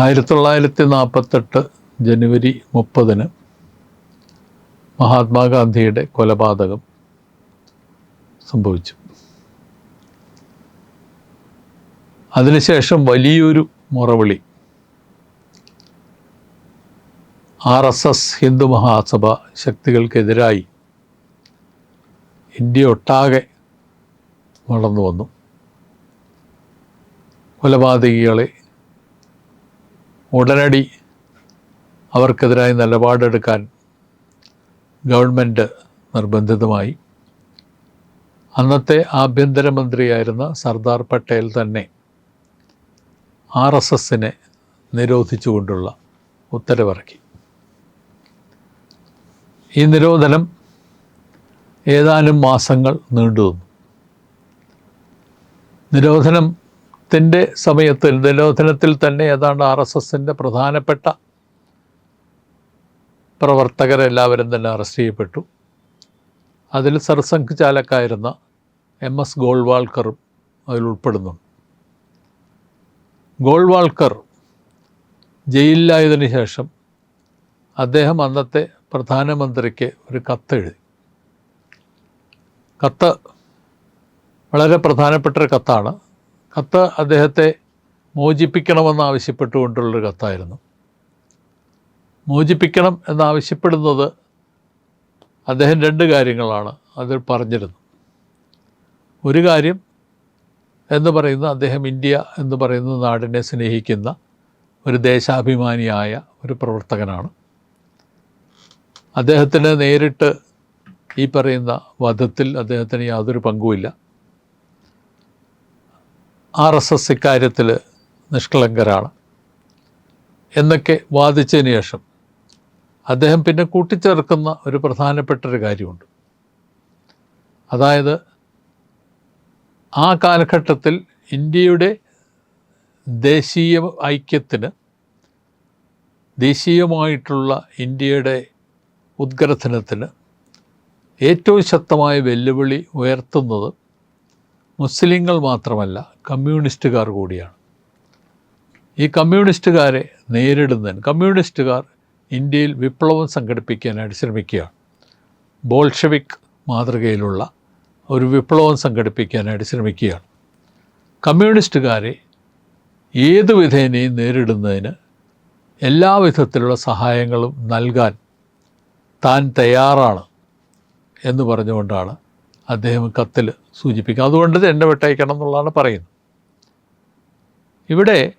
ആയിരത്തി തൊള്ളായിരത്തി നാൽപ്പത്തെട്ട് ജനുവരി മുപ്പതിന് മഹാത്മാഗാന്ധിയുടെ കൊലപാതകം സംഭവിച്ചു. അതിനുശേഷം വലിയൊരു മുറവിളി. R S S Hindu Mahasabha ശക്തികൾക്കെതിരായി India ഒട്ടാകെ വളർന്നു വന്നു കൊലപാതകികളെ ഉടനടി അവർക്കെതിരായി നിലപാടെടുക്കാൻ ഗവൺമെന്റ് നിർബന്ധിതമായി. അന്നത്തെ ആഭ്യന്തരമന്ത്രിയായിരുന്ന സർദാർ പട്ടേൽ തന്നെ ആർ എസ് എസിനെ നിരോധിച്ചുകൊണ്ടുള്ള ഉത്തരവിറക്കി. ഈ നിരോധനം ഏതാനും മാസങ്ങൾ നീണ്ടുനിന്നു. നിരോധനത്തിന്റെ സമയത്തിൽ നിരോധനത്തിൽ തന്നെ ഏതാണ്ട് ആർ എസ് എസിന്റെ പ്രധാനപ്പെട്ട പ്രവർത്തകരെല്ലാവരും തന്നെ അറസ്റ്റ് ചെയ്യപ്പെട്ടു. അതിൽ സർസംഘ് ചാലക്കായിരുന്ന എം എസ് ഗോൾവാൾക്കറും അതിൽ ഉൾപ്പെടുന്നു ഗോൾവാൾക്കർ ജയിലിലായതിനു ശേഷം അദ്ദേഹം അന്നത്തെ പ്രധാനമന്ത്രിക്ക് ഒരു കത്തെഴുതി കത്ത് വളരെ പ്രധാനപ്പെട്ട ഒരു കത്താണ്. കത്ത് അദ്ദേഹത്തെ മോചിപ്പിക്കണമെന്ന് ആവശ്യപ്പെട്ടുകൊണ്ടുള്ളൊരു കത്തായിരുന്നു. മോചിപ്പിക്കണം എന്നാവശ്യപ്പെടുന്നത് അദ്ദേഹം രണ്ട് കാര്യങ്ങളാണ് അതിൽ പറഞ്ഞിരുന്നു ഒരു കാര്യം എന്ന് പറയുന്ന അദ്ദേഹം ഇന്ത്യ എന്ന് പറയുന്ന നാടിനെ സ്നേഹിക്കുന്ന ഒരു ദേശാഭിമാനിയായ ഒരു പ്രവർത്തകനാണ്. അദ്ദേഹത്തിന് നേരിട്ട് ഈ പറയുന്ന വധത്തിൽ അദ്ദേഹത്തിന് യാതൊരു പങ്കുമില്ല. ആർ എസ് എസ് ഇക്കാര്യത്തിൽ നിഷ്കളങ്കരാണ്. എന്നൊക്കെ വാദിച്ചതിന് ശേഷം അദ്ദേഹം പിന്നെ കൂട്ടിച്ചേർക്കുന്ന ഒരു പ്രധാനപ്പെട്ടൊരു കാര്യമുണ്ട്. അതായത് ആ കാലഘട്ടത്തിൽ ഇന്ത്യയുടെ ദേശീയ ഐക്യത്തിന് ദേശീയമായിട്ടുള്ള ഇന്ത്യയുടെ ഉദ്ഗ്രഥനത്തിന് ഏറ്റവും ശക്തമായ വെല്ലുവിളി ഉയർത്തുന്നത് മുസ്ലിങ്ങൾ മാത്രമല്ല കമ്മ്യൂണിസ്റ്റുകാർ കൂടിയാണ്. ഈ കമ്മ്യൂണിസ്റ്റുകാരെ നേരിടുന്നതിന് കമ്മ്യൂണിസ്റ്റുകാർ ഇന്ത്യയിൽ വിപ്ലവം സംഘടിപ്പിക്കാനായിട്ട് ശ്രമിക്കുകയാണ്. ബോൾഷവിക് മാതൃകയിലുള്ള ഒരു വിപ്ലവം സംഘടിപ്പിക്കാനായിട്ട് ശ്രമിക്കുകയാണ്. കമ്മ്യൂണിസ്റ്റുകാരെ ഏതു വിധേനയും നേരിടുന്നതിന് എല്ലാവിധത്തിലുള്ള സഹായങ്ങളും നൽകാൻ താൻ തയ്യാറാണ് എന്ന് പറഞ്ഞുകൊണ്ടാണ് അദ്ദേഹം കത്തിൽ സൂചിപ്പിക്കും. അതുകൊണ്ട് എന്റെ വിട്ടയക്കണം എന്നുള്ളതാണ് പറയുന്നത്. ഇവിടെ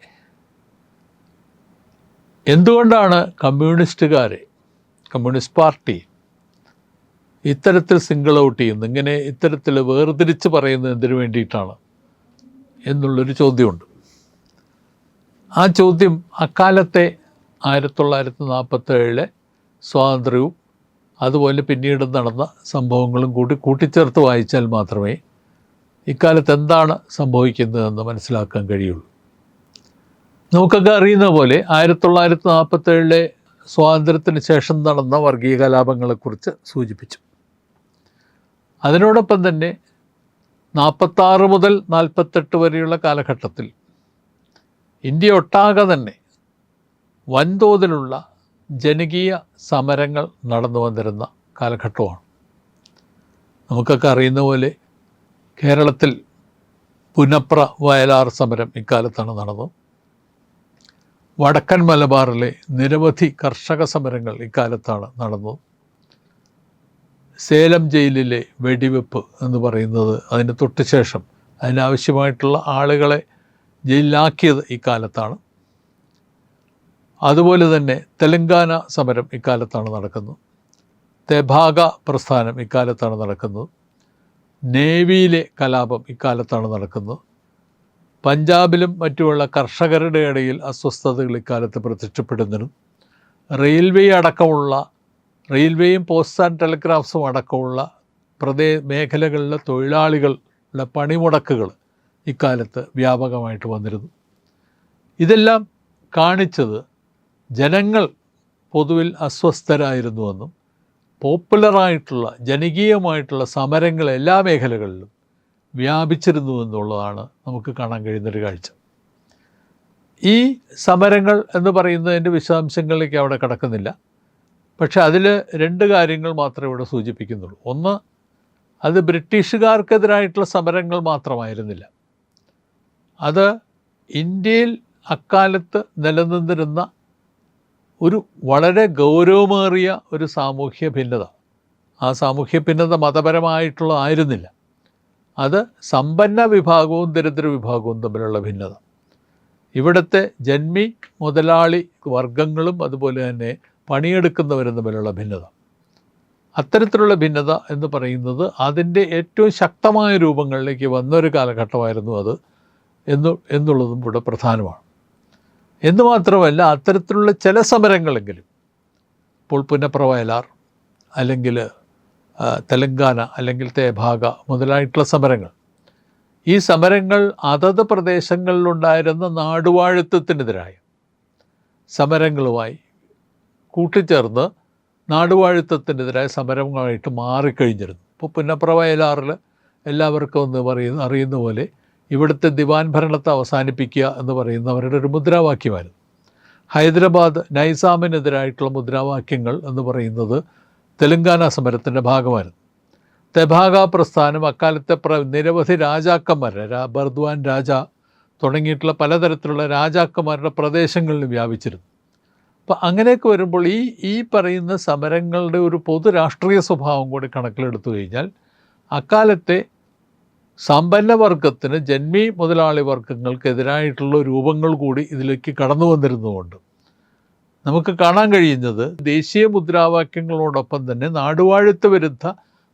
എന്തുകൊണ്ടാണ് കമ്മ്യൂണിസ്റ്റുകാരെ കമ്മ്യൂണിസ്റ്റ് പാർട്ടി ഇത്തരത്തിൽ സിംഗിൾ ഔട്ട് ചെയ്യുന്നത്? ഇങ്ങനെ ഇത്തരത്തിൽ വേർതിരിച്ച് പറയുന്നത് എന്തിനു വേണ്ടിയിട്ടാണ് എന്നുള്ളൊരു ചോദ്യമുണ്ട്. ആ ചോദ്യം അക്കാലത്തെ ആയിരത്തി തൊള്ളായിരത്തി നാൽപ്പത്തേഴിലെ സ്വാതന്ത്ര്യവും അതുപോലെ പിന്നീട് നടന്ന സംഭവങ്ങളും കൂട്ടി കൂട്ടിച്ചേർത്ത് വായിച്ചാൽ മാത്രമേ ഇക്കാലത്ത് എന്താണ് സംഭവിക്കുന്നതെന്ന് മനസ്സിലാക്കാൻ കഴിയുള്ളൂ. നമുക്കൊക്കെ അറിയുന്ന പോലെ ആയിരത്തി തൊള്ളായിരത്തി നാൽപ്പത്തേഴിലെ സ്വാതന്ത്ര്യത്തിന് ശേഷം നടന്ന വർഗീയ കലാപങ്ങളെക്കുറിച്ച് സൂചിപ്പിച്ചു. അതിനോടൊപ്പം തന്നെ നാൽപ്പത്താറ് മുതൽ നാൽപ്പത്തെട്ട് വരെയുള്ള കാലഘട്ടത്തിൽ ഇന്ത്യ ഒട്ടാകെ തന്നെ വൻതോതിലുള്ള ജനകീയ സമരങ്ങൾ നടന്നു വന്നിരുന്ന കാലഘട്ടമാണ്. നമുക്കൊക്കെ അറിയുന്ന പോലെ കേരളത്തിൽ പുനപ്ര വയലാർ സമരം ഇക്കാലത്താണ് നടന്നത്. വടക്കൻ മലബാറിലെ നിരവധി കർഷക സമരങ്ങൾ ഇക്കാലത്താണ് നടന്നത്. സേലം ജയിലിലെ വെടിവെപ്പ് എന്ന് പറയുന്നത് അതിന് തൊട്ടുശേഷം അതിനാവശ്യമായിട്ടുള്ള ആളുകളെ ജയിലിലാക്കിയത് ഇക്കാലത്താണ്. അതുപോലെ തന്നെ തെലങ്കാന സമരം ഇക്കാലത്താണ് നടക്കുന്നത്. തെഭാഗ പ്രസ്ഥാനം ഇക്കാലത്താണ് നടക്കുന്നത്. നേവിയിലെ കലാപം ഇക്കാലത്താണ് നടക്കുന്നത്. പഞ്ചാബിലും മറ്റുമുള്ള കർഷകരുടെ ഇടയിൽ അസ്വസ്ഥതകൾ ഇക്കാലത്ത് പ്രത്യക്ഷപ്പെടുന്നതിനും റെയിൽവേ അടക്കമുള്ള റെയിൽവേയും പോസ്റ്റ് ആൻഡ് ടെലിഗ്രാഫ്സും അടക്കമുള്ള പ്രദേ മേഖലകളിലെ തൊഴിലാളികളുടെ പണിമുടക്കുകൾ ഇക്കാലത്ത് വ്യാപകമായിട്ട് വന്നിരുന്നു. ഇതെല്ലാം കാണിച്ചത് ജനങ്ങൾ പൊതുവിൽ അസ്വസ്ഥരായിരുന്നുവെന്നും പോപ്പുലറായിട്ടുള്ള ജനകീയമായിട്ടുള്ള സമരങ്ങൾ എല്ലാ മേഖലകളിലും വ്യാപിച്ചിരുന്നു എന്നുള്ളതാണ് നമുക്ക് കാണാൻ കഴിയുന്നൊരു കാഴ്ച. ഈ സമരങ്ങൾ എന്ന് പറയുന്നതിന്റെ വിശദാംശങ്ങളിലേക്ക് അവിടെ കിടക്കുന്നില്ല. പക്ഷേ അതിൽ രണ്ട് കാര്യങ്ങൾ മാത്രമേ ഇവിടെ സൂചിപ്പിക്കുന്നുള്ളൂ. ഒന്ന് അത് ബ്രിട്ടീഷുകാർക്കെതിരായിട്ടുള്ള സമരങ്ങൾ മാത്രമായിരുന്നില്ല. അത് ഇന്ത്യയിൽ അക്കാലത്ത് നിലനിന്നിരുന്ന ഒരു വളരെ ഗൗരവമേറിയ ഒരു സാമൂഹ്യ ഭിന്നത. ആ സാമൂഹ്യ ഭിന്നത മതപരമായിട്ടുള്ള ആയിരുന്നില്ല. അത് സമ്പന്ന വിഭാഗവും ദരിദ്ര വിഭാഗവും തമ്മിലുള്ള ഭിന്നത. ഇവിടുത്തെ ജന്മി മുതലാളി വർഗങ്ങളും അതുപോലെ തന്നെ പണിയെടുക്കുന്നവരും തമ്മിലുള്ള ഭിന്നത. അത്തരത്തിലുള്ള ഭിന്നത എന്ന് പറയുന്നത് അതിന്റെ ഏറ്റവും ശക്തമായ രൂപങ്ങളിലേക്ക് വന്നൊരു കാലഘട്ടമായിരുന്നു അത് എന്നു എന്നുള്ളതും ഇവിടെ പ്രധാനമാണ്. എന്ന് മാത്രമല്ല അത്തരത്തിലുള്ള ചില സമരങ്ങളെങ്കിലും ഇപ്പോൾ പുന്നപ്ര വയലാർ അല്ലെങ്കിൽ തെലങ്കാന അല്ലെങ്കിൽ തേഭാഗ മുതലായിട്ടുള്ള സമരങ്ങൾ. ഈ സമരങ്ങൾ അതത് പ്രദേശങ്ങളിലുണ്ടായിരുന്ന നാടുവാഴുത്തത്തിനെതിരായ സമരങ്ങളുമായി കൂട്ടിച്ചേർന്ന് നാടുവാഴുത്തത്തിനെതിരായ സമരങ്ങളായിട്ട് മാറിക്കഴിഞ്ഞിരുന്നു. ഇപ്പോൾ പുന്നപ്ര വയലാറിൽ എല്ലാവർക്കും ഒന്ന് പറയുന്ന അറിയുന്ന പോലെ ഇവിടുത്തെ ദിവാൻ ഭരണത്തെ അവസാനിപ്പിക്കുക എന്ന് പറയുന്ന അവരുടെ ഒരു മുദ്രാവാക്യമായിരുന്നു. ഹൈദരാബാദ് നൈസാമിനെതിരായിട്ടുള്ള മുദ്രാവാക്യങ്ങൾ എന്ന് പറയുന്നത് തെലങ്കാന സമരത്തിന്റെ ഭാഗമായിരുന്നു. തെഭാഗ പ്രസ്ഥാനം അക്കാലത്തെ പ്ര നിരവധി രാജാക്കന്മാരെ ബർദ്വാൻ രാജ തുടങ്ങിയിട്ടുള്ള പലതരത്തിലുള്ള രാജാക്കന്മാരുടെ പ്രദേശങ്ങളിൽ വ്യാപിച്ചിരുന്നു. അപ്പോൾ അങ്ങനെയൊക്കെ വരുമ്പോൾ ഈ ഈ പറയുന്ന സമരങ്ങളുടെ ഒരു പൊതു രാഷ്ട്രീയ സ്വഭാവം കൂടി കണക്കിലെടുത്തു കഴിഞ്ഞാൽ അക്കാലത്തെ സമ്പന്ന വർഗത്തിന് ജന്മി മുതലാളി വർഗങ്ങൾക്കെതിരായിട്ടുള്ള രൂപങ്ങൾ കൂടി ഇതിലേക്ക് കടന്നു വന്നിരുന്നുകൊണ്ട് നമുക്ക് കാണാൻ കഴിയുന്നത് ദേശീയ മുദ്രാവാക്യങ്ങളോടൊപ്പം തന്നെ നാടുവാഴുത്ത വിരുദ്ധ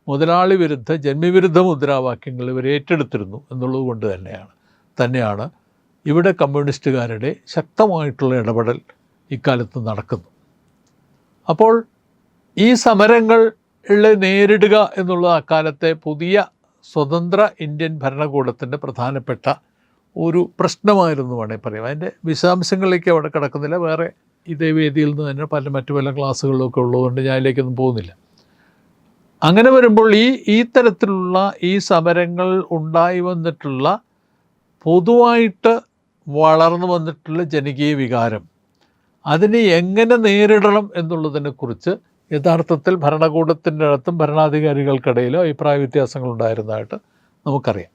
മുതലാളി വിരുദ്ധ ജന്മിവിരുദ്ധ മുദ്രാവാക്യങ്ങൾ ഇവർ ഏറ്റെടുത്തിരുന്നു എന്നുള്ളത് കൊണ്ട് തന്നെയാണ്. തന്നെയാണ് ഇവിടെ കമ്മ്യൂണിസ്റ്റുകാരുടെ ശക്തമായിട്ടുള്ള ഇടപെടൽ ഇക്കാലത്ത് നടക്കുന്നു. അപ്പോൾ ഈ സമരങ്ങൾ നേരിടുക എന്നുള്ള അക്കാലത്തെ പുതിയ സ്വതന്ത്ര ഇന്ത്യൻ ഭരണകൂടത്തിന്റെ പ്രധാനപ്പെട്ട ഒരു പ്രശ്നമായിരുന്നു വേണേൽ പറയാം. അതിന്റെ വിശദാംശങ്ങളിലേക്ക് അവിടെ കിടക്കുന്നില്ല. വേറെ ഇതേ വേദിയിൽ നിന്ന് തന്നെ പല മറ്റു പല ക്ലാസ്സുകളിലൊക്കെ ഉള്ളതുകൊണ്ട് ഞാൻ അതിലേക്കൊന്നും പോകുന്നില്ല. അങ്ങനെ വരുമ്പോൾ ഈ ഈ തരത്തിലുള്ള ഈ സമരങ്ങൾ ഉണ്ടായി വന്നിട്ടുള്ള പൊതുവായിട്ട് വളർന്നു വന്നിട്ടുള്ള ജനകീയ വികാരം അതിനെ എങ്ങനെ നേരിടണം എന്നുള്ളതിനെക്കുറിച്ച് യഥാർത്ഥത്തിൽ ഭരണകൂടത്തിന്റെ അടുത്തും ഭരണാധികാരികൾക്കിടയിലും അഭിപ്രായ വ്യത്യാസങ്ങൾ ഉണ്ടായിരുന്നതായിട്ട് നമുക്കറിയാം.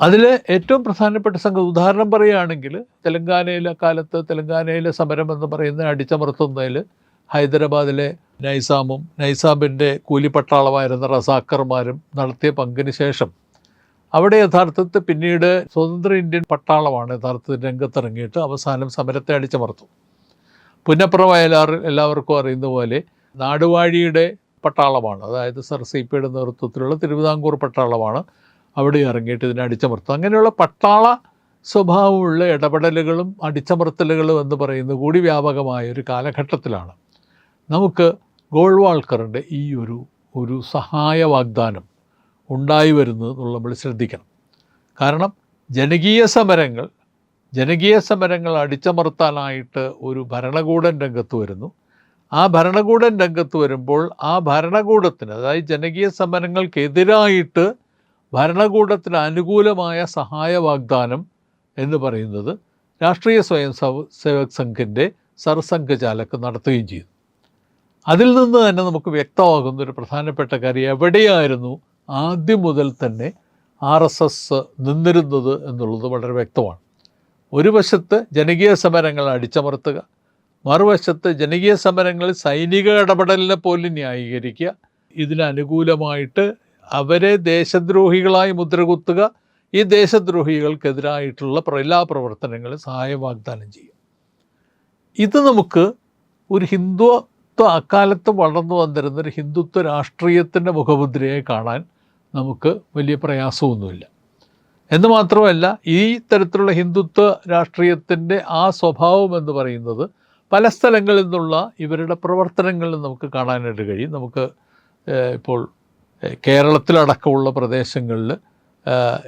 അതിൽ ഏറ്റവും പ്രധാനപ്പെട്ട സംഗതി ഉദാഹരണം പറയുകയാണെങ്കിൽ തെലങ്കാനയിലെ കാലത്ത് തെലങ്കാനയിലെ സമരം എന്ന് പറയുന്ന അടിച്ചമർത്തുന്നതിൽ ഹൈദരാബാദിലെ നൈസാമും നൈസാമിന്റെ കൂലിപ്പട്ടാളമായിരുന്ന റസാക്കർമാരും നടത്തിയ പങ്കിന് ശേഷം അവിടെ യഥാർത്ഥത്തിൽ പിന്നീട് സ്വതന്ത്ര ഇന്ത്യൻ പട്ടാളമാണ് യഥാർത്ഥത്തിൽ രംഗത്തിറങ്ങിയിട്ട് അവസാനം സമരത്തെ അടിച്ചമർത്തു. പുന്നപ്ര വയലാറിൽ എല്ലാവർക്കും അറിയുന്ന പോലെ നാടുവാഴിയുടെ പട്ടാളമാണ്. അതായത് സർ സി പിയുടെ നേതൃത്വത്തിലുള്ള തിരുവിതാംകൂർ പട്ടാളമാണ്. അവിടെ ഇറങ്ങിയിട്ട് ഇതിനെ അടിച്ചമർത്തും അങ്ങനെയുള്ള പട്ടാള സ്വഭാവമുള്ള ഇടപെടലുകളും അടിച്ചമർത്തലുകളും എന്ന് പറയുന്നത് കൂടി വ്യാപകമായ ഒരു കാലഘട്ടത്തിലാണ്. നമുക്ക് ഗോൾവാൾക്കറിന്റെ ഈ ഒരു ഒരു സഹായ വാഗ്ദാനം ഉണ്ടായി വരുന്നത് നമ്മൾ ശ്രദ്ധിക്കണം. കാരണം ജനകീയ സമരങ്ങൾ ജനകീയ സമരങ്ങൾ അടിച്ചമർത്താനായിട്ട് ഒരു ഭരണകൂടം രംഗത്ത് വരുന്നു. ആ ഭരണകൂടം രംഗത്ത് വരുമ്പോൾ ആ ഭരണകൂടത്തിന് അതായത് ജനകീയ സമരങ്ങൾക്കെതിരായിട്ട് ഭരണകൂടത്തിന് അനുകൂലമായ സഹായ വാഗ്ദാനം എന്ന് പറയുന്നത് രാഷ്ട്രീയ സ്വയം സേവ- സേവക് സംഘിന്റെ സർസംഘചാലക്ക് നടത്തുകയും ചെയ്തു. അതിൽ നിന്ന് തന്നെ നമുക്ക് വ്യക്തമാകുന്ന ഒരു പ്രധാനപ്പെട്ട കാര്യം എവിടെയായിരുന്നു ആദ്യം മുതൽ തന്നെ ആർ എസ് എസ് നിന്നിരുന്നത് എന്നുള്ളത് വളരെ വ്യക്തമാണ്. ഒരു വശത്ത് ജനകീയ സമരങ്ങൾ അടിച്ചമർത്തുക മറുവശത്ത് ജനകീയ സമരങ്ങളിൽ സൈനിക ഇടപെടലിനെ പോലും ന്യായീകരിക്കുക. ഇതിനനുകൂലമായിട്ട് അവരെ ദേശദ്രോഹികളായി മുദ്രകുത്തുക ഈ ദേശദ്രോഹികൾക്കെതിരായിട്ടുള്ള എല്ലാ പ്രവർത്തനങ്ങളും സഹായം വാഗ്ദാനം ചെയ്യും ഇത് നമുക്ക് ഒരു ഹിന്ദുത്വ അക്കാലത്ത് വളർന്നു വന്നിരുന്ന ഒരു ഹിന്ദുത്വ രാഷ്ട്രീയത്തിന്റെ മുഖമുദ്രയെ കാണാൻ നമുക്ക് വലിയ പ്രയാസമൊന്നുമില്ല. എന്ന് മാത്രമല്ല ഈ തരത്തിലുള്ള ഹിന്ദുത്വ രാഷ്ട്രീയത്തിന്റെ ആ സ്വഭാവം എന്ന് പറയുന്നത് പല സ്ഥലങ്ങളിൽ നിന്നുള്ള ഇവരുടെ പ്രവർത്തനങ്ങളിൽ നമുക്ക് കാണാനായിട്ട് കഴിയും. നമുക്ക് ഇപ്പോൾ കേരളത്തിലടക്കമുള്ള പ്രദേശങ്ങളിൽ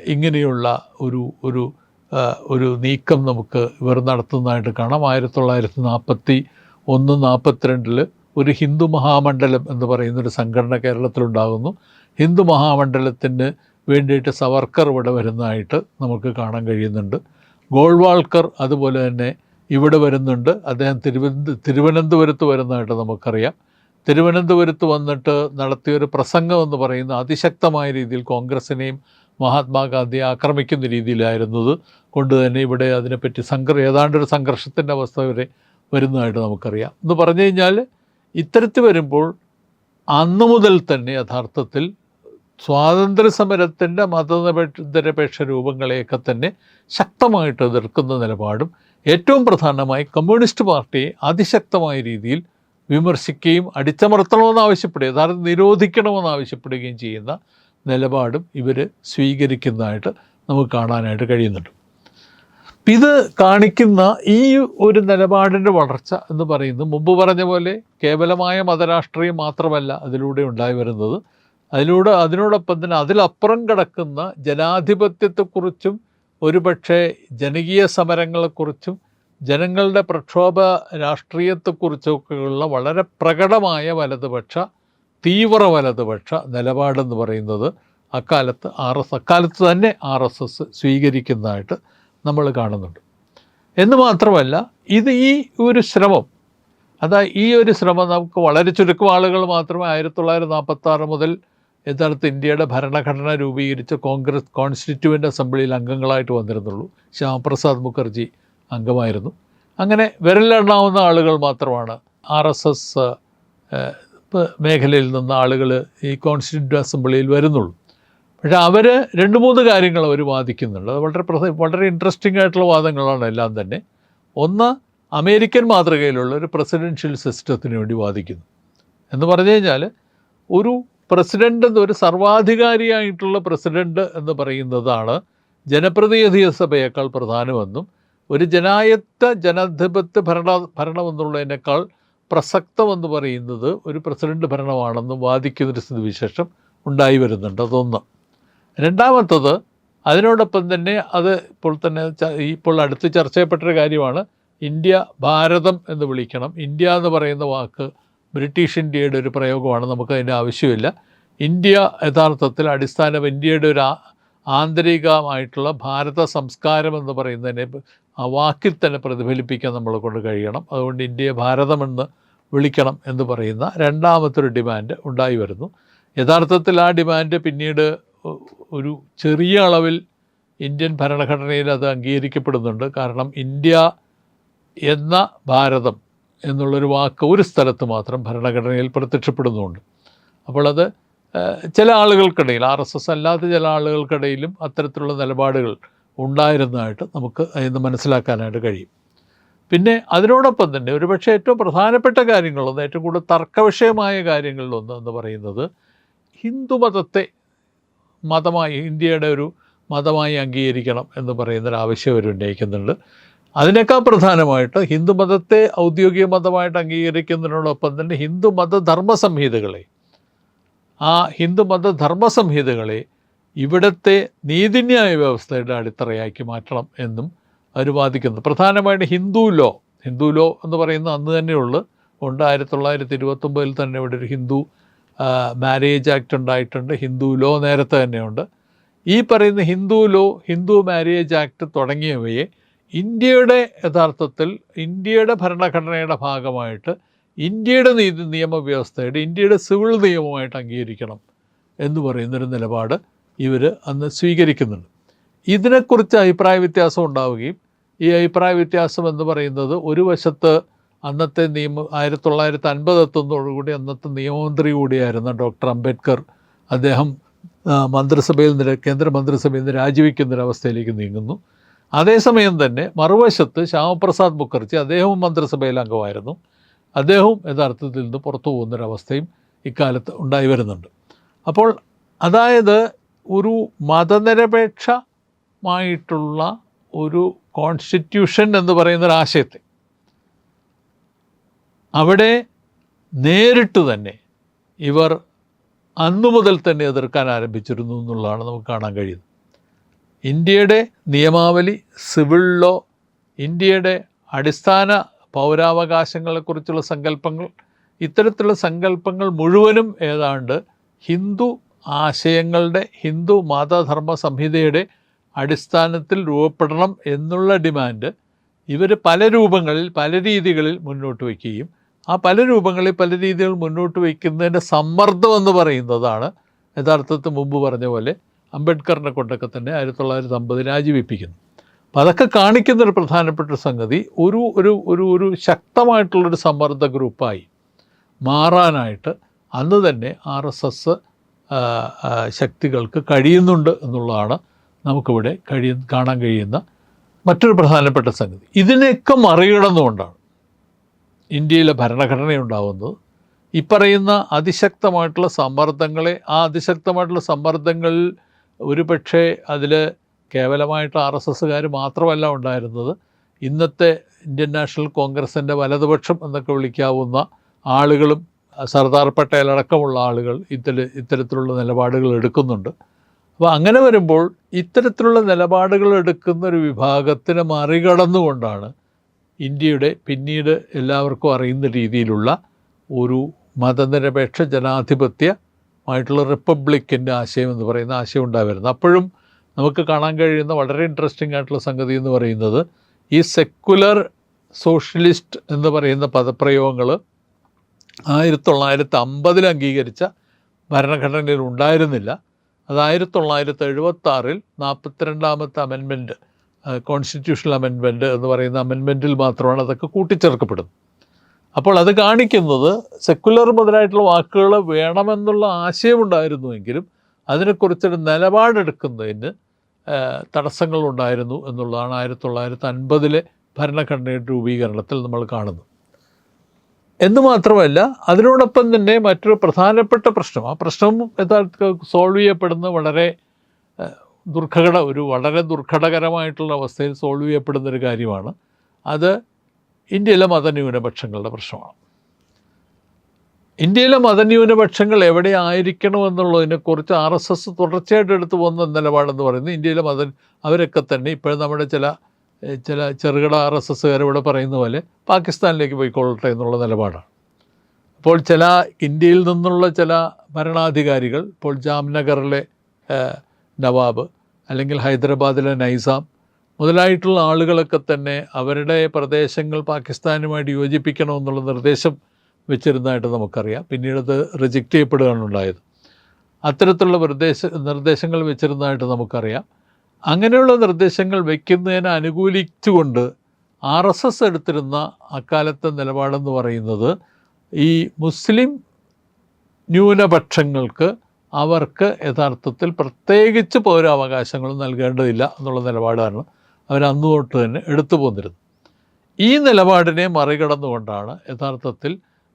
ഇങ്ങനെയുള്ള ഒരു ഒരു ഒരു നീക്കം നമുക്ക് ഇവർ നടത്തുന്നതായിട്ട് കാണാം. ആയിരത്തി തൊള്ളായിരത്തി നാൽപ്പത്തി ഒന്ന് നാൽപ്പത്തിരണ്ടിൽ ഒരു ഹിന്ദു മഹാമണ്ഡലം എന്ന് പറയുന്നൊരു സംഘടന കേരളത്തിലുണ്ടാകുന്നു. ഹിന്ദു മഹാമണ്ഡലത്തിന് വേണ്ടിയിട്ട് സവർക്കർ ഇവിടെ വരുന്നതായിട്ട് നമുക്ക് കാണാൻ കഴിയുന്നുണ്ട്. ഗോൾവാൾക്കർ അതുപോലെ തന്നെ ഇവിടെ വരുന്നുണ്ട്. അദ്ദേഹം തിരുവനന്ത തിരുവനന്തപുരത്ത് വരുന്നതായിട്ട് നമുക്കറിയാം. തിരുവനന്തപുരത്ത് വന്നിട്ട് നടത്തിയൊരു പ്രസംഗം എന്ന് പറയുന്ന അതിശക്തമായ രീതിയിൽ കോൺഗ്രസിനെയും മഹാത്മാഗാന്ധിയെ ആക്രമിക്കുന്ന രീതിയിലായിരുന്നത് കൊണ്ട് തന്നെ ഇവിടെ അതിനെപ്പറ്റി സംഘർ ഏതാണ്ടൊരു സംഘർഷത്തിന്റെ അവസ്ഥ വരെ വരുന്നതായിട്ട് നമുക്കറിയാം. എന്ന് പറഞ്ഞു കഴിഞ്ഞാൽ ഇത്തരത്തിൽ വരുമ്പോൾ അന്നു മുതൽ തന്നെ യഥാർത്ഥത്തിൽ സ്വാതന്ത്ര്യ സമരത്തിന്റെ മതനിരപേക്ഷ രൂപങ്ങളെയൊക്കെ തന്നെ ശക്തമായിട്ട് എതിർക്കുന്ന നിലപാടും ഏറ്റവും പ്രധാനമായി കമ്മ്യൂണിസ്റ്റ് പാർട്ടിയെ അതിശക്തമായ രീതിയിൽ വിമർശിക്കുകയും അടിച്ചമർത്തണമെന്ന് ആവശ്യപ്പെടുകയും യഥാർത്ഥം നിരോധിക്കണമെന്ന് ആവശ്യപ്പെടുകയും ചെയ്യുന്ന നിലപാടും ഇവർ സ്വീകരിക്കുന്നതായിട്ട് നമുക്ക് കാണാനായിട്ട് കഴിയുന്നുണ്ട്. ഇത് കാണിക്കുന്ന ഈ ഒരു നിലപാടിന്റെ വളർച്ച എന്ന് പറയുന്നത് മുമ്പ് പറഞ്ഞ പോലെ കേവലമായ മതരാഷ്ട്രീയം മാത്രമല്ല അതിലൂടെ ഉണ്ടായി വരുന്നത് അതിലൂടെ അതിനോടൊപ്പം തന്നെ അതിലപ്പുറം കിടക്കുന്ന ജനാധിപത്യത്തെക്കുറിച്ചും ഒരുപക്ഷെ ജനകീയ സമരങ്ങളെക്കുറിച്ചും ജനങ്ങളുടെ പ്രക്ഷോഭ രാഷ്ട്രീയത്തെക്കുറിച്ചൊക്കെയുള്ള വളരെ പ്രകടമായ വലതുപക്ഷ തീവ്ര വലതുപക്ഷ നിലപാടെന്ന് പറയുന്നത് അക്കാലത്ത് ആർ എസ് അക്കാലത്ത് തന്നെ ആർ എസ് എസ് സ്വീകരിക്കുന്നതായിട്ട് നമ്മൾ കാണുന്നുണ്ട്. എന്ന് മാത്രമല്ല ഇത് ഈ ഒരു ശ്രമം അതായത് ഈ ഒരു ശ്രമം നമുക്ക് വളരെ ചുരുക്കം ആളുകൾ മാത്രമേ ആയിരത്തി തൊള്ളായിരത്തി നാൽപ്പത്തി ആറ് മുതൽ യഥാർത്ഥ ഇന്ത്യയുടെ ഭരണഘടന രൂപീകരിച്ച കോൺഗ്രസ് കോൺസ്റ്റിറ്റ്യൂവന്റ് അസംബ്ലിയിൽ അംഗങ്ങളായിട്ട് വന്നിരുന്നുള്ളൂ. ശ്യാമപ്രസാദ് മുഖർജി അംഗമായിരുന്നു. അങ്ങനെ വിരലെണ്ണാവുന്ന ആളുകൾ മാത്രമാണ് ആർ എസ് എസ് മേഖലയിൽ നിന്ന് ആളുകൾ ഈ കോൺസ്റ്റിറ്റ്യൂന്റ് അസംബ്ലിയിൽ വരുന്നുള്ളൂ. പക്ഷേ അവർ രണ്ട് മൂന്ന് കാര്യങ്ങൾ അവർ വാദിക്കുന്നുണ്ട്. അത് വളരെ പ്രസ വളരെ ഇൻട്രസ്റ്റിംഗ് ആയിട്ടുള്ള വാദങ്ങളാണ് എല്ലാം തന്നെ. ഒന്ന് അമേരിക്കൻ മാതൃകയിലുള്ള ഒരു പ്രസിഡൻഷ്യൽ സിസ്റ്റത്തിന് വേണ്ടി വാദിക്കുന്നു. എന്ന് പറഞ്ഞു കഴിഞ്ഞാൽ ഒരു പ്രസിഡന്റ് ഒരു സർവാധികാരിയായിട്ടുള്ള പ്രസിഡന്റ് എന്ന് പറയുന്നതാണ് ജനപ്രതിനിധി സഭയേക്കാൾ പ്രധാനമെന്നും ഒരു ജനായത്ത ജനാധിപത്യ ഭരണ ഭരണമെന്നുള്ളതിനേക്കാൾ പ്രസക്തമെന്ന് പറയുന്നത് ഒരു പ്രസിഡന്റ് ഭരണമാണെന്നും വാദിക്കുന്നൊരു സ്ഥിതിവിശേഷം ഉണ്ടായി വരുന്നുണ്ട് അതൊന്ന്. രണ്ടാമത്തത് അതിനോടൊപ്പം തന്നെ അത് ഇപ്പോൾ തന്നെ ഇപ്പോൾ അടുത്ത് ചർച്ച ചെയ്യപ്പെട്ടൊരു കാര്യമാണ് ഇന്ത്യ ഭാരതം എന്ന് വിളിക്കണം. ഇന്ത്യ എന്ന് പറയുന്ന വാക്ക് ബ്രിട്ടീഷ് ഇന്ത്യയുടെ ഒരു പ്രയോഗമാണ് നമുക്ക് അതിന്റെ ആവശ്യമില്ല. ഇന്ത്യ യഥാർത്ഥത്തിൽ അടിസ്ഥാനം ഇന്ത്യയുടെ ഒരു ആന്തരികമായിട്ടുള്ള ഭാരത സംസ്കാരം എന്ന് പറയുന്നതിനെ ആ വാക്കിൽ തന്നെ പ്രതിഫലിപ്പിക്കാൻ നമ്മളെ കൊണ്ട് കഴിയണം. അതുകൊണ്ട് ഇന്ത്യയെ ഭാരതമെന്ന് വിളിക്കണം എന്ന് പറയുന്ന രണ്ടാമത്തെ ഒരു ഡിമാൻഡ് ഉണ്ടായി വരുന്നു. യഥാർത്ഥത്തിൽ ആ ഡിമാൻഡ് പിന്നീട് ഒരു ചെറിയ അളവിൽ ഇന്ത്യൻ ഭരണഘടനയിൽ അത് അംഗീകരിക്കപ്പെടുന്നുണ്ട്. കാരണം ഇന്ത്യ എന്ന ഭാരതം എന്നുള്ളൊരു വാക്ക് ഒരു സ്ഥലത്ത് മാത്രം ഭരണഘടനയിൽ പ്രത്യക്ഷപ്പെടുന്നുണ്ട്. അപ്പോൾ അത് ചില ആളുകൾക്കിടയിൽ ആർ എസ് എസ് അല്ലാത്ത ചില ആളുകൾക്കിടയിലും അത്തരത്തിലുള്ള നിലപാടുകൾ ഉണ്ടായിരുന്നതായിട്ട് നമുക്ക് ഇന്ന് മനസ്സിലാക്കാനായിട്ട് കഴിയും. പിന്നെ അതിനോടൊപ്പം തന്നെ ഒരുപക്ഷെ ഏറ്റവും പ്രധാനപ്പെട്ട കാര്യങ്ങളൊന്ന് ഏറ്റവും കൂടുതൽ തർക്കവിഷയമായ കാര്യങ്ങളിലൊന്ന് എന്ന് പറയുന്നത് ഹിന്ദുമതത്തെ മതമായി ഇന്ത്യയുടെ ഒരു മതമായി അംഗീകരിക്കണം എന്ന് പറയുന്നൊരു ആവശ്യം അവർ അതിനേക്കാൾ പ്രധാനമായിട്ട് ഹിന്ദുമതത്തെ ഔദ്യോഗിക മതമായിട്ട് അംഗീകരിക്കുന്നതിനോടൊപ്പം തന്നെ ഹിന്ദുമത ധർമ്മസംഹിതകളെ ആ ഹിന്ദുമത ധർമ്മസംഹിതകളെ ഇവിടുത്തെ നീതിന്യായ വ്യവസ്ഥയുടെ അടിത്തറയാക്കി മാറ്റണം എന്നും അവർ വാദിക്കുന്നു പ്രധാനമായിട്ട് ഹിന്ദു ലോ ഹിന്ദു ലോ എന്ന് പറയുന്ന അന്ന് തന്നെയുള്ളു ഉണ്ട്. ആയിരത്തി തൊള്ളായിരത്തി ഇരുപത്തൊമ്പതിൽ തന്നെ ഇവിടെ ഒരു ഹിന്ദു മാരേജ് ആക്ട് ഉണ്ടായിട്ടുണ്ട്. ഹിന്ദു ലോ നേരത്തെ തന്നെയുണ്ട് ഈ പറയുന്ന Hindu law Hindu marriage act തുടങ്ങിയവയെ ഇന്ത്യയുടെ യഥാർത്ഥത്തിൽ ഇന്ത്യയുടെ ഭരണഘടനയുടെ ഭാഗമായിട്ട് ഇന്ത്യയുടെ നീതി നിയമവ്യവസ്ഥയുടെ ഇന്ത്യയുടെ സിവിൽ നിയമമായിട്ട് അംഗീകരിക്കണം എന്ന് പറയുന്നൊരു നിലപാട് ഇവർ അന്ന് സ്വീകരിക്കുന്നുണ്ട്. ഇതിനെക്കുറിച്ച് അഭിപ്രായ വ്യത്യാസം ഉണ്ടാവുകയും ഈ അഭിപ്രായ വ്യത്യാസം എന്ന് പറയുന്നത് ഒരു വശത്ത് അന്നത്തെ നിയമ ആയിരത്തി തൊള്ളായിരത്തി അൻപതെത്തുന്നതോടുകൂടി അന്നത്തെ നിയമമന്ത്രി കൂടിയായിരുന്ന ഡോക്ടർ അംബേദ്കർ അദ്ദേഹം മന്ത്രിസഭയിൽ നിന്ന് കേന്ദ്ര മന്ത്രിസഭയിൽ നിന്ന് രാജിവെക്കുന്നൊരവസ്ഥയിലേക്ക് നീങ്ങുന്നു. അതേസമയം തന്നെ മറുവശത്ത് ശ്യാമപ്രസാദ് മുഖർജി അദ്ദേഹവും മന്ത്രിസഭയിൽ അംഗമായിരുന്നു. അദ്ദേഹവും യഥാർത്ഥത്തിൽ നിന്ന് പുറത്തു പോകുന്നൊരവസ്ഥയും ഇക്കാലത്ത് ഉണ്ടായി വരുന്നുണ്ട്. അപ്പോൾ അതായത് ഒരു മതനിരപേക്ഷമായിട്ടുള്ള ഒരു കോൺസ്റ്റിറ്റ്യൂഷൻ എന്ന് പറയുന്ന അവിടെ നേരിട്ട് തന്നെ ഇവർ അന്നു മുതൽ തന്നെ എതിർക്കാൻ ആരംഭിച്ചിരുന്നു എന്നുള്ളതാണ് നമുക്ക് കാണാൻ കഴിയുന്നത്. ഇന്ത്യയുടെ നിയമാവലി സിവിൽ ലോ ഇന്ത്യയുടെ അടിസ്ഥാന പൗരാവകാശങ്ങളെക്കുറിച്ചുള്ള സങ്കല്പങ്ങൾ ഇത്തരത്തിലുള്ള സങ്കല്പങ്ങൾ മുഴുവനും ഏതാണ്ട് ഹിന്ദു ആശയങ്ങളുടെ ഹിന്ദു മതധർമ്മ സംഹിതയുടെ അടിസ്ഥാനത്തിൽ രൂപപ്പെടണം എന്നുള്ള ഡിമാൻഡ് ഇവർ പല രൂപങ്ങളിൽ പല രീതികളിൽ മുന്നോട്ട് വയ്ക്കുകയും ആ പല രൂപങ്ങളിൽ പല രീതികൾ മുന്നോട്ട് വയ്ക്കുന്നതിന്റെ സമ്മർദ്ദം എന്ന് പറയുന്നതാണ് യഥാർത്ഥത്തിൽ മുമ്പ് പറഞ്ഞ പോലെ അംബേദ്കറിനെ കൊണ്ടൊക്കെ തന്നെ ആയിരത്തി തൊള്ളായിരത്തി അമ്പത് രാജിവെപ്പിക്കുന്നു. അപ്പം അതൊക്കെ കാണിക്കുന്നൊരു പ്രധാനപ്പെട്ട സംഗതി ഒരു ഒരു ഒരു ഒരു ശക്തമായിട്ടുള്ളൊരു സമ്മർദ്ദ ഗ്രൂപ്പായി മാറാനായിട്ട് അന്ന് തന്നെ ആർ എസ് എസ് ശക്തികൾക്ക് കഴിയുന്നുണ്ട് എന്നുള്ളതാണ് നമുക്കിവിടെ കഴിയ കാണാൻ കഴിയുന്ന മറ്റൊരു പ്രധാനപ്പെട്ട സംഗതി. ഇതിനെയൊക്കെ മറികടന്നുകൊണ്ടാണ് ഇന്ത്യയിലെ ഭരണഘടന ഉണ്ടാകുന്നത് ഈ പറയുന്ന അതിശക്തമായിട്ടുള്ള സമ്മർദ്ദങ്ങളെ ആ അതിശക്തമായിട്ടുള്ള സമ്മർദ്ദങ്ങളിൽ ഒരു പക്ഷേ അതിൽ കേവലമായിട്ട് ആർ എസ് എസ്സുകാർ മാത്രമല്ല ഉണ്ടായിരുന്നത്. ഇന്നത്തെ ഇന്ത്യൻ നാഷണൽ കോൺഗ്രസിന്റെ വലതുപക്ഷം എന്നൊക്കെ വിളിക്കാവുന്ന ആളുകളും സർദാർ പട്ടേൽ അടക്കമുള്ള ആളുകൾ ഇത്തരം ഇത്തരത്തിലുള്ള നിലപാടുകൾ എടുക്കുന്നുണ്ട്. അപ്പോൾ അങ്ങനെ വരുമ്പോൾ ഇത്തരത്തിലുള്ള നിലപാടുകൾ എടുക്കുന്ന ഒരു വിഭാഗത്തിനെ മറികടന്നുകൊണ്ടാണ് ഇന്ത്യയുടെ പിന്നീട് എല്ലാവർക്കും അറിയുന്ന രീതിയിലുള്ള ഒരു മതനിരപേക്ഷ ജനാധിപത്യമായിട്ടുള്ള റിപ്പബ്ലിക്കിന്റെ ആശയം എന്ന് പറയുന്ന ആശയം ഉണ്ടായിരുന്നു അപ്പോഴും നമുക്ക് കാണാൻ കഴിയുന്ന വളരെ ഇൻട്രസ്റ്റിംഗ് ആയിട്ടുള്ള സംഗതി എന്ന് പറയുന്നത് ഈ സെക്കുലർ സോഷ്യലിസ്റ്റ് എന്ന് പറയുന്ന പദപ്രയോഗങ്ങൾ ആയിരത്തി തൊള്ളായിരത്തി അമ്പതിൽ അംഗീകരിച്ച ഭരണഘടനയിൽ ഉണ്ടായിരുന്നില്ല. അത് ആയിരത്തി തൊള്ളായിരത്തി എഴുപത്തി ആറിൽ നാൽപ്പത്തിരണ്ടാമത്തെ അമെൻമെന്റ് കോൺസ്റ്റിറ്റ്യൂഷണൽ അമെൻമെന്റ് എന്ന് പറയുന്ന അമെൻമെന്റിൽ മാത്രമാണ് അതൊക്കെ കൂട്ടിച്ചേർക്കപ്പെടുന്നത്. അപ്പോൾ അത് കാണിക്കുന്നത് സെക്കുലർ മുതലായിട്ടുള്ള വാക്കുകൾ വേണമെന്നുള്ള ആശയമുണ്ടായിരുന്നുവെങ്കിലും അതിനെക്കുറിച്ചൊരു നിലപാടെടുക്കുന്നതിന് തടസ്സങ്ങളുണ്ടായിരുന്നു എന്നുള്ളതാണ് ആയിരത്തി തൊള്ളായിരത്തി അൻപതിലെ ഭരണഘടനയുടെ രൂപീകരണത്തിൽ നമ്മൾ കാണുന്നത്. എന്ന് മാത്രമല്ല അതിനോടൊപ്പം തന്നെ മറ്റൊരു പ്രധാനപ്പെട്ട പ്രശ്നം ആ പ്രശ്നം യഥാർത്ഥ സോൾവ് ചെയ്യപ്പെടുന്ന വളരെ ദുർഘട ഒരു വളരെ ദുർഘടകരമായിട്ടുള്ള അവസ്ഥയിൽ സോൾവ് ചെയ്യപ്പെടുന്ന ഒരു കാര്യമാണ്. അത് ഇന്ത്യയിലെ മതന്യൂനപക്ഷങ്ങളുടെ പ്രശ്നമാണ്. ഇന്ത്യയിലെ മതന്യൂനപക്ഷങ്ങൾ എവിടെ ആയിരിക്കണമെന്നുള്ളതിനെക്കുറിച്ച് ആർ എസ് എസ് തുടർച്ചയായിട്ട് എടുത്തു പോകുന്ന നിലപാടെന്ന് പറയുന്നത് ഇന്ത്യയിലെ മത അവരൊക്കെ തന്നെ ഇപ്പോഴും നമ്മുടെ ചില ചില ചെറുകിട ആർ എസ് എസ്സുകാർ ഇവിടെ പറയുന്ന പോലെ പാകിസ്ഥാനിലേക്ക് പോയിക്കൊള്ളട്ടെ എന്നുള്ള നിലപാടാണ്. അപ്പോൾ ചില ഇന്ത്യയിൽ നിന്നുള്ള ചില ഭരണാധികാരികൾ ഇപ്പോൾ ജാംനഗറിലെ നവാബ് അല്ലെങ്കിൽ ഹൈദരാബാദിലെ നൈസാം മുതലായിട്ടുള്ള ആളുകളൊക്കെ തന്നെ അവരുടെ പ്രദേശങ്ങൾ പാകിസ്ഥാനുമായിട്ട് യോജിപ്പിക്കണമെന്നുള്ള നിർദ്ദേശം വെച്ചിരുന്നതായിട്ട് നമുക്കറിയാം. പിന്നീട് അത് റിജക്റ്റ് ചെയ്യപ്പെടുകയാണ് ഉണ്ടായത്. അത്തരത്തിലുള്ള നിർദ്ദേശ നിർദ്ദേശങ്ങൾ വെച്ചിരുന്നതായിട്ട് നമുക്കറിയാം. അങ്ങനെയുള്ള നിർദ്ദേശങ്ങൾ വയ്ക്കുന്നതിനെ അനുകൂലിച്ചുകൊണ്ട് ആർ എസ് എസ് എടുത്തിരുന്ന അക്കാലത്തെ നിലപാടെന്ന് പറയുന്നത് ഈ മുസ്ലിം ന്യൂനപക്ഷങ്ങൾക്ക് അവർക്ക് യഥാർത്ഥത്തിൽ പ്രത്യേകിച്ച് പൗരാവകാശങ്ങൾ നൽകേണ്ടതില്ല എന്നുള്ള നിലപാടാണ് അവർ അന്ന് തൊട്ട് തന്നെ എടുത്തു പോന്നിരുന്നു. ഈ നിലപാടിനെ മറികടന്നുകൊണ്ടാണ് യഥാർത്ഥത്തിൽ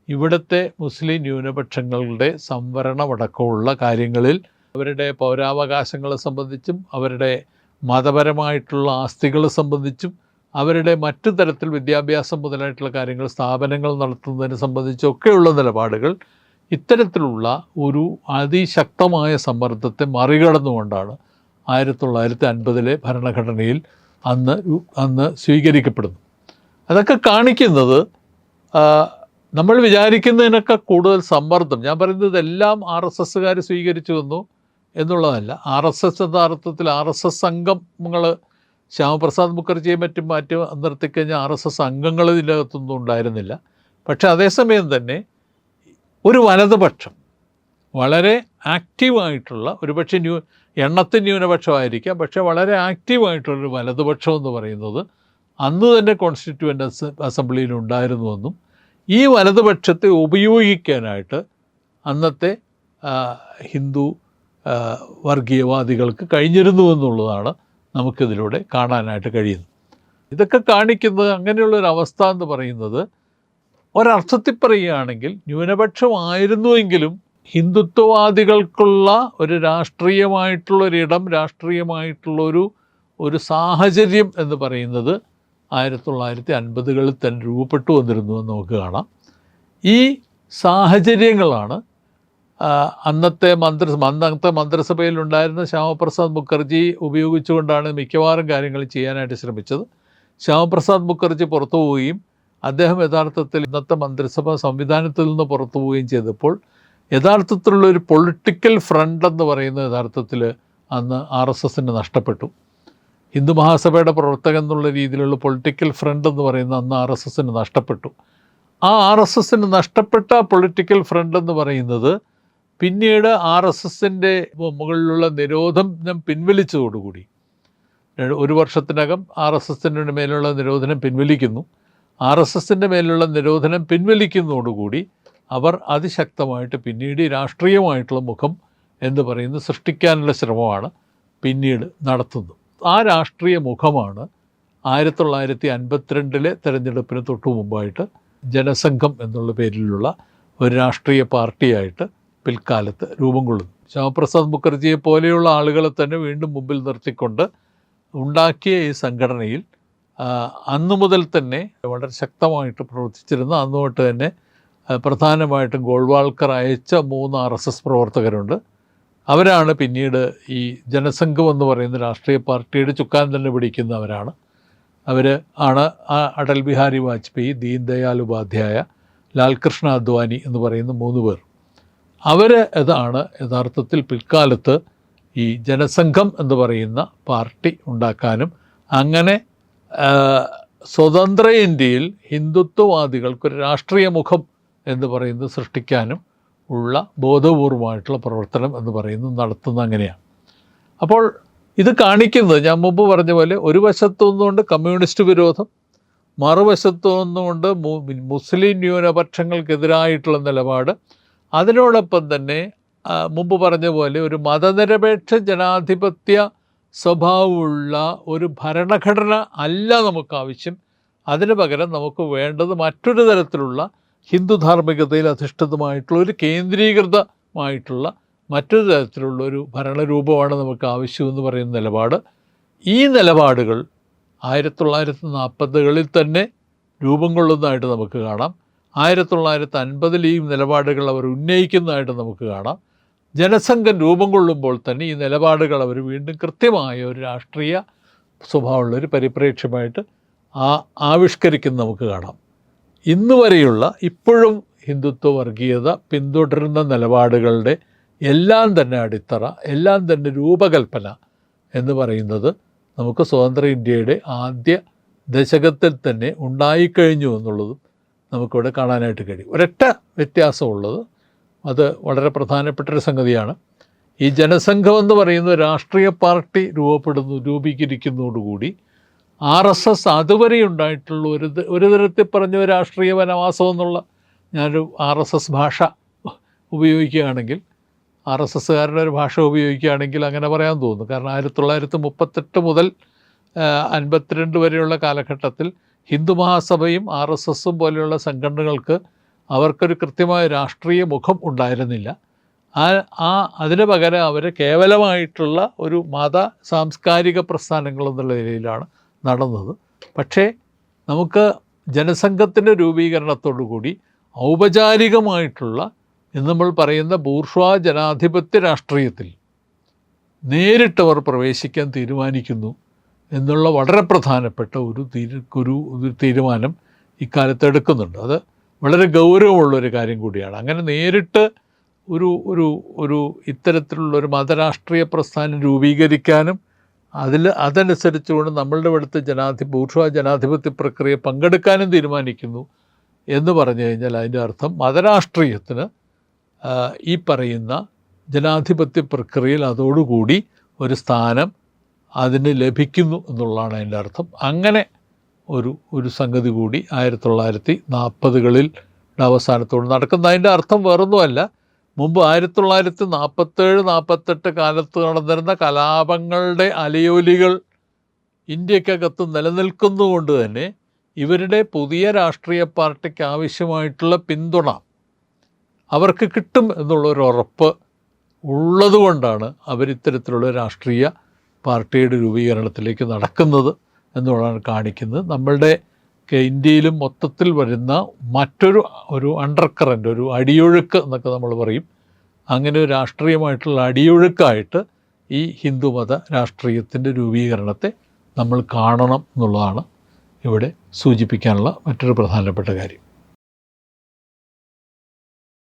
ഇവിടുത്തെ മുസ്ലിം ന്യൂനപക്ഷങ്ങളുടെ സംവരണമടക്കമുള്ള കാര്യങ്ങളിൽ അവരുടെ പൗരാവകാശങ്ങളെ സംബന്ധിച്ചും അവരുടെ മതപരമായിട്ടുള്ള ആസ്തികളെ സംബന്ധിച്ചും അവരുടെ മറ്റു തരത്തിൽ വിദ്യാഭ്യാസം മുതലായിട്ടുള്ള കാര്യങ്ങൾ സ്ഥാപനങ്ങൾ നടത്തുന്നതിനെ സംബന്ധിച്ചൊക്കെയുള്ള നിലപാടുകൾ ഇത്തരത്തിലുള്ള ഒരു അതിശക്തമായ സമ്മർദ്ദത്തെ മറികടന്നുകൊണ്ടാണ് ആയിരത്തി തൊള്ളായിരത്തി അൻപതിലെ ഭരണഘടനയിൽ അന്ന് അന്ന് സ്വീകരിക്കപ്പെടുന്നു. അതൊക്കെ കാണിക്കുന്നത് നമ്മൾ വിചാരിക്കുന്നതിനൊക്കെ കൂടുതൽ സമ്മർദ്ദം. ഞാൻ പറയുന്നത് ഇതെല്ലാം ആർ എസ് എസ്സുകാർ സ്വീകരിച്ചു വന്നു എന്നുള്ളതല്ല. ആർ എസ് എസ് എന്ന അർത്ഥത്തിൽ ആർ എസ് എസ് അംഗങ്ങൾ ശ്യാമപ്രസാദ് മുഖർജിയെ മറ്റും മാറ്റി നിർത്തിക്കഴിഞ്ഞാൽ ആർ എസ് എസ് അംഗങ്ങൾ ഇതിനകത്തൊന്നും ഉണ്ടായിരുന്നില്ല. പക്ഷേ അതേസമയം തന്നെ ഒരു വലതുപക്ഷം വളരെ ആക്റ്റീവായിട്ടുള്ള ഒരുപക്ഷെ ന്യൂ എണ്ണത്തിന് ന്യൂനപക്ഷമായിരിക്കാം. പക്ഷേ വളരെ ആക്റ്റീവായിട്ടുള്ളൊരു വലതുപക്ഷം എന്ന് പറയുന്നത് അന്ന് തന്നെ കോൺസ്റ്റിറ്റ്യൂവന്റ് അസംബ്ലിയിൽ ഉണ്ടായിരുന്നുവെന്നും ഈ വലതുപക്ഷത്തെ ഉപയോഗിക്കാനായിട്ട് അന്നത്തെ ഹിന്ദു വർഗീയവാദികൾക്ക് കഴിഞ്ഞിരുന്നു എന്നുള്ളതാണ് നമുക്കിതിലൂടെ കാണാനായിട്ട് കഴിയുന്നത്. ഇതൊക്കെ കാണിക്കുന്നത് അങ്ങനെയുള്ളൊരവസ്ഥ എന്ന് പറയുന്നത് ഒരർത്ഥത്തിൽ പറയുകയാണെങ്കിൽ ന്യൂനപക്ഷമായിരുന്നുവെങ്കിലും ഹിന്ദുത്വവാദികൾക്കുള്ള ഒരു രാഷ്ട്രീയമായിട്ടുള്ളൊരിടം രാഷ്ട്രീയമായിട്ടുള്ളൊരു ഒരു സാഹചര്യം എന്ന് പറയുന്നത് ആയിരത്തി തൊള്ളായിരത്തി അൻപതുകളിൽ തന്നെ രൂപപ്പെട്ടു വന്നിരുന്നു എന്ന് നമുക്ക് കാണാം. ഈ സാഹചര്യങ്ങളാണ് അന്നത്തെ മന്ത്രി അന്നത്തെ മന്ത്രിസഭയിലുണ്ടായിരുന്ന ശ്യാമപ്രസാദ് മുഖർജി ഉപയോഗിച്ചുകൊണ്ടാണ് മിക്കവാറും കാര്യങ്ങൾ ചെയ്യാനായിട്ട് ശ്രമിച്ചത്. ശ്യാമപ്രസാദ് മുഖർജി പുറത്തു പോവുകയും അദ്ദേഹം യഥാർത്ഥത്തിൽ ഇന്നത്തെ മന്ത്രിസഭ സംവിധാനത്തിൽ നിന്ന് പുറത്തു പോവുകയും ചെയ്തപ്പോൾ യഥാർത്ഥത്തിലുള്ള ഒരു പൊളിറ്റിക്കൽ ഫ്രണ്ട് എന്ന് പറയുന്ന യഥാർത്ഥത്തിൽ അന്ന് ആർ എസ് എസിന് നഷ്ടപ്പെട്ടു. ഹിന്ദു മഹാസഭയുടെ പ്രവർത്തകൻ എന്നുള്ള രീതിയിലുള്ള പൊളിറ്റിക്കൽ ഫ്രണ്ട് എന്ന് പറയുന്ന അന്ന് ആർ എസ് എസിന് നഷ്ടപ്പെട്ടു. ആ ആർ എസ് എസിന് നഷ്ടപ്പെട്ട പൊളിറ്റിക്കൽ ഫ്രണ്ട് എന്ന് പറയുന്നത് പിന്നീട് ആർ എസ് എസിന്റെ മുകളിലുള്ള നിരോധനം പിൻവലിച്ചതോടുകൂടി. ഒരു വർഷത്തിനകം ആർ എസ് എസിന്റെ മേലുള്ള നിരോധനം പിൻവലിക്കുന്നു. ആർ എസ് എസിന്റെ മേലുള്ള നിരോധനം പിൻവലിക്കുന്നതോടുകൂടി അവർ അതിശക്തമായിട്ട് പിന്നീട് രാഷ്ട്രീയമായിട്ടുള്ള മുഖം എന്ന് പറയുന്നത് സൃഷ്ടിക്കാനുള്ള ശ്രമമാണ് പിന്നീട് നടത്തുന്നത്. ആ രാഷ്ട്രീയ മുഖമാണ് ആയിരത്തി തൊള്ളായിരത്തി അൻപത്തിരണ്ടിലെ തെരഞ്ഞെടുപ്പിന് തൊട്ടു മുമ്പായിട്ട് ജനസംഘം എന്നുള്ള പേരിലുള്ള ഒരു രാഷ്ട്രീയ പാർട്ടിയായിട്ട് പിൽക്കാലത്ത് രൂപം കൊള്ളുന്നു. ശ്യാമപ്രസാദ് മുഖർജിയെ പോലെയുള്ള ആളുകളെ തന്നെ വീണ്ടും മുമ്പിൽ നിർത്തിക്കൊണ്ട് ഉണ്ടാക്കിയ ഈ സംഘടനയിൽ അന്നു മുതൽ തന്നെ വളരെ ശക്തമായിട്ട് പ്രവർത്തിച്ചിരുന്ന അന്നു തന്നെ പ്രധാനമായിട്ടും ഗോൾവാൾക്കർ അയച്ച മൂന്ന് ആർ എസ് എസ് പ്രവർത്തകരുണ്ട്. അവരാണ് പിന്നീട് ഈ ജനസംഘം എന്ന് പറയുന്ന രാഷ്ട്രീയ പാർട്ടിയുടെ ചുക്കാൻ തന്നെ പിടിക്കുന്നവരാണ്. അവർ ആണ് ആ അടൽ ബിഹാരി വാജ്പേയി ദീൻ ദയാൽ ഉപാധ്യായ ലാൽകൃഷ്ണ അദ്വാനി എന്ന് പറയുന്ന മൂന്ന് പേർ. അവർ ഇതാണ് യഥാർത്ഥത്തിൽ പിൽക്കാലത്ത് ഈ ജനസംഘം എന്ന് പറയുന്ന പാർട്ടി ഉണ്ടാക്കാനും അങ്ങനെ സ്വതന്ത്ര ഇന്ത്യയിൽ ഹിന്ദുത്വവാദികൾക്കൊരു രാഷ്ട്രീയ മുഖം എന്ന് പറയുന്നത് സൃഷ്ടിക്കാനും ഉള്ള ബോധപൂർവമായിട്ടുള്ള പ്രവർത്തനം എന്ന് പറയുന്നത് നടത്തുന്നത് അങ്ങനെയാണ്. അപ്പോൾ ഇത് കാണിക്കുന്നത് ഞാൻ മുമ്പ് പറഞ്ഞ പോലെ ഒരു വശത്തു നിന്നുകൊണ്ട് കമ്മ്യൂണിസ്റ്റ് വിരോധം മറുവശത്തു നിന്നുകൊണ്ട് മുസ്ലിം ന്യൂനപക്ഷങ്ങൾക്കെതിരായിട്ടുള്ള നിലപാട് അതിനോടൊപ്പം തന്നെ മുമ്പ് പറഞ്ഞ പോലെ ഒരു മതനിരപേക്ഷ ജനാധിപത്യ സ്വഭാവമുള്ള ഒരു ഭരണഘടന അല്ല നമുക്ക് ആവശ്യം. അതിന് പകരം നമുക്ക് വേണ്ടത് മറ്റൊരു തരത്തിലുള്ള ഹിന്ദു ധാർമ്മികതയിൽ അധിഷ്ഠിതമായിട്ടുള്ള ഒരു കേന്ദ്രീകൃതമായിട്ടുള്ള മറ്റൊരു തരത്തിലുള്ള ഒരു ഭരണരൂപമാണ് നമുക്ക് ആവശ്യമെന്ന് പറയുന്ന നിലപാട്. ഈ നിലപാടുകൾ ആയിരത്തി തൊള്ളായിരത്തി നാൽപ്പതുകളിൽ തന്നെ രൂപം കൊള്ളുന്നതായിട്ട് നമുക്ക് കാണാം. ആയിരത്തി തൊള്ളായിരത്തി അൻപതിൽ ഈ നിലപാടുകൾ അവർ ഉന്നയിക്കുന്നതായിട്ട് നമുക്ക് കാണാം. ജനസംഘം രൂപം കൊള്ളുമ്പോൾ തന്നെ ഈ നിലപാടുകൾ അവർ വീണ്ടും കൃത്യമായ ഒരു രാഷ്ട്രീയ സ്വഭാവമുള്ള ഒരു പരിപ്രേക്ഷ്യമായിട്ട് ആ ആവിഷ്കരിക്കുന്ന നമുക്ക് കാണാം. ഇന്ന് വരെയുള്ള ഇപ്പോഴും ഹിന്ദുത്വ വർഗീയത പിന്തുടരുന്ന നിലപാടുകളുടെ എല്ലാം തന്നെ അടിത്തറ എല്ലാം തന്നെ രൂപകൽപ്പന എന്ന് പറയുന്നത് നമുക്ക് സ്വതന്ത്ര ഇന്ത്യയുടെ ആദ്യ ദശകത്തിൽ തന്നെ ഉണ്ടായിക്കഴിഞ്ഞു എന്നുള്ളതും നമുക്കിവിടെ കാണാനായിട്ട് കഴിയും. ഒരൊറ്റ വ്യത്യാസമുള്ളത് അത് വളരെ പ്രധാനപ്പെട്ടൊരു സംഗതിയാണ്. ഈ ജനസംഘം എന്ന് പറയുന്ന രാഷ്ട്രീയ പാർട്ടി രൂപപ്പെടുന്നു രൂപീകരിക്കുന്നതോടുകൂടി ആർ എസ് എസ് അതുവരെ ഉണ്ടായിട്ടുള്ള ഒരു ഒരു തരത്തിൽ പറഞ്ഞ രാഷ്ട്രീയ വനവാസം എന്നുള്ള ഞാനൊരു ആർ എസ് എസ് ഭാഷ ഉപയോഗിക്കുകയാണെങ്കിൽ ആർ എസ് എസ്സുകാരുടെ ഒരു ഭാഷ ഉപയോഗിക്കുകയാണെങ്കിൽ അങ്ങനെ പറയാൻ തോന്നുന്നു. കാരണം ആയിരത്തി തൊള്ളായിരത്തി മുപ്പത്തെട്ട് മുതൽ അൻപത്തിരണ്ട് വരെയുള്ള കാലഘട്ടത്തിൽ ഹിന്ദു മഹാസഭയും ആർ എസ് എസും പോലെയുള്ള സംഘടനകൾക്ക് അവർക്കൊരു കൃത്യമായ രാഷ്ട്രീയ മുഖം ഉണ്ടായിരുന്നില്ല. ആ ആ അതിന് പകരം അവർ കേവലമായിട്ടുള്ള ഒരു മത സാംസ്കാരിക പ്രസ്ഥാനങ്ങൾ എന്നുള്ള നിലയിലാണ് നടന്നത്. പക്ഷേ നമുക്ക് ജനസംഘത്തിന്റെ രൂപീകരണത്തോടു കൂടി ഔപചാരികമായിട്ടുള്ള എന്ന് നമ്മൾ പറയുന്ന ബൂർഷ്വാ ജനാധിപത്യ രാഷ്ട്രീയത്തിൽ നേരിട്ടവർ പ്രവേശിക്കാൻ തീരുമാനിക്കുന്നു എന്നുള്ള വളരെ പ്രധാനപ്പെട്ട ഒരു തീരു ഒരു തീരുമാനം ഇക്കാലത്ത് എടുക്കുന്നുണ്ട്. അത് വളരെ ഗൗരവമുള്ളൊരു കാര്യം കൂടിയാണ്. അങ്ങനെ നേരിട്ട് ഒരു ഒരു ഒരു ഇത്തരത്തിലുള്ള ഒരു മതരാഷ്ട്രീയ പ്രസ്ഥാനം രൂപീകരിക്കാനും അതിൽ അതനുസരിച്ചുകൊണ്ട് നമ്മളുടെ ഇവിടുത്തെ ജനാധി ബൂർഷ ജനാധിപത്യ പ്രക്രിയ പങ്കെടുക്കാനും തീരുമാനിക്കുന്നു എന്ന് പറഞ്ഞു കഴിഞ്ഞാൽ അതിന്റെ അർത്ഥം മതരാഷ്ട്രീയത്തിന് ഈ പറയുന്ന ജനാധിപത്യ പ്രക്രിയയിൽ അതോടുകൂടി ഒരു സ്ഥാനം അതിന് ലഭിക്കുന്നു എന്നുള്ളതാണ് അതിന്റെ അർത്ഥം. അങ്ങനെ ഒരു ഒരു സംഗതി കൂടി ആയിരത്തി തൊള്ളായിരത്തി നാൽപ്പതുകളിൽ അവസാനത്തോട് നടക്കുന്ന അതിന്റെ അർത്ഥം വേറൊന്നുമല്ല. മുമ്പ് ആയിരത്തി തൊള്ളായിരത്തി നാൽപ്പത്തേഴ് നാൽപ്പത്തെട്ട് കാലത്ത് നടന്നിരുന്ന കലാപങ്ങളുടെ അലയോലികൾ ഇന്ത്യക്കകത്ത് നിലനിൽക്കുന്നതുകൊണ്ട് തന്നെ ഇവരുടെ പുതിയ രാഷ്ട്രീയ പാർട്ടിക്ക് ആവശ്യമായിട്ടുള്ള പിന്തുണ അവർക്ക് കിട്ടും എന്നുള്ളൊരു ഉറപ്പ് ഉള്ളതുകൊണ്ടാണ് അവരിത്തരത്തിലുള്ള രാഷ്ട്രീയ പാർട്ടിയുടെ രൂപീകരണത്തിലേക്ക് നടക്കുന്നത് എന്നുള്ളതാണ് കാണിക്കുന്നത്. നമ്മളുടെ ഇന്ത്യയിലും മൊത്തത്തിൽ വരുന്ന മറ്റൊരു ഒരു അണ്ടർ കറന്റ് ഒരു അടിയൊഴുക്ക് എന്നൊക്കെ നമ്മൾ പറയും. അങ്ങനെ ഒരു രാഷ്ട്രീയമായിട്ടുള്ള അടിയൊഴുക്കായിട്ട് ഈ ഹിന്ദുമത രാഷ്ട്രീയത്തിന്റെ രൂപീകരണത്തെ നമ്മൾ കാണണം എന്നുള്ളതാണ് ഇവിടെ സൂചിപ്പിക്കാനുള്ള മറ്റൊരു പ്രധാനപ്പെട്ട കാര്യം.